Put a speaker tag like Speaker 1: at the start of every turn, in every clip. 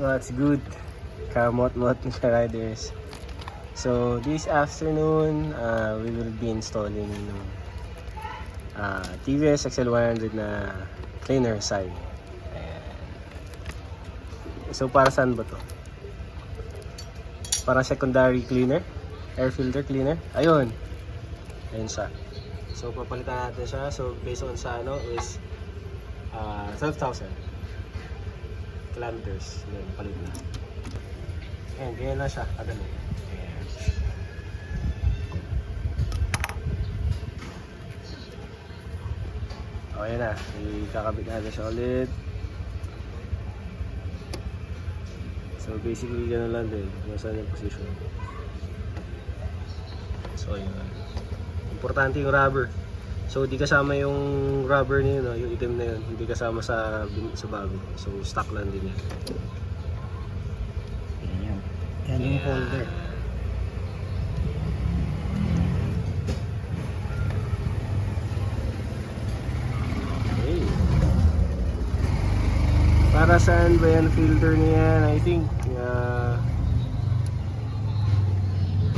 Speaker 1: What's good? Kamot-mot riders. So, this afternoon, uh, we will be installing yung uh, TVS XL100 na cleaner side. Ayan. So, para saan ba to? Para secondary cleaner? Air filter cleaner? Ayun. Ayun siya. So, papalitan natin siya. So, based on sa ano is uh, 12,000 kilometers. Yun, palit na. Ayan, ganyan na siya. Kadali. Ayan. Okay na. Ikakabit natin siya ulit. So basically gano'n lang din. Kung saan yung position. So yun. Importante yung rubber. So di kasama yung rubber niyo, no? yung itim na yun. Hindi kasama sa sa bago. So stock lang din yan.
Speaker 2: Yan yan. Yan yung folder.
Speaker 1: Okay. Para saan ba yan filter niyan? I think uh,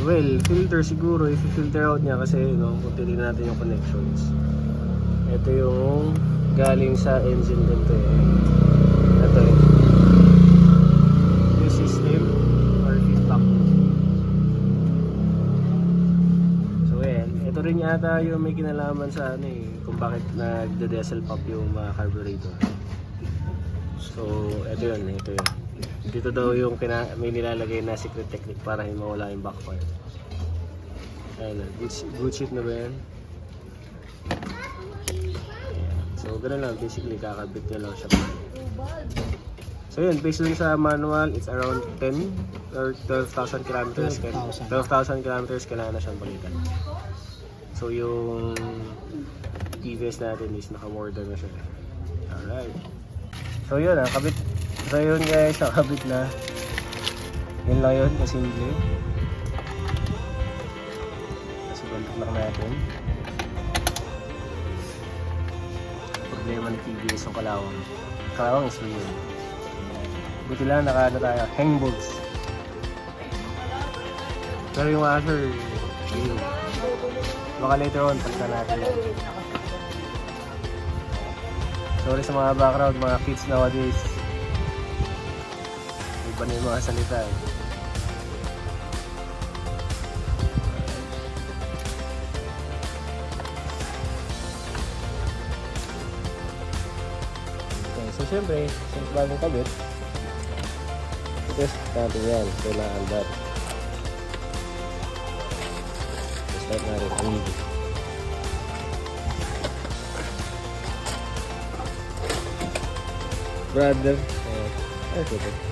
Speaker 1: well, filter siguro if filter out niya kasi kung titignan natin yung connections. Ito yung galing sa engine ganito eh. Ito eh. Yung system or pack. So ayan, ito rin yata yung may kinalaman sa ano eh, kung bakit nagde-diesel pump yung mga carburetor. So, ito yun, ito yun. Dito daw yung kina, may nilalagay na secret technique para hindi mawala yung backfire. Ayun, good, good shit na ba yan? So, ganun lang, basically, kakabit nyo lang siya. So yun, based dun sa manual, it's around 10 or 12,000 kilometers.
Speaker 2: 12,000.
Speaker 1: 12,000 kilometers kailangan na siyang palitan. So yung TVS natin is naka-order na siya. Alright. So yun ah, kabit. So yun guys, nakabit na. Yun lang yun, kasimple. Kasi bantok lang natin. Problema ng TVS yung kalawang. Kalawang is real. Buti lang naka ano tayo, hang bolts. Pero yung washer, yun. Baka later on, palitan natin yan. Sorry sa mga background, mga kids nowadays. Iba na yung mga salita eh. Okay, so syempre, since bagong kabit, test natin yan. Kailangan that. Start natin ang Brother. Uh, ay, ito.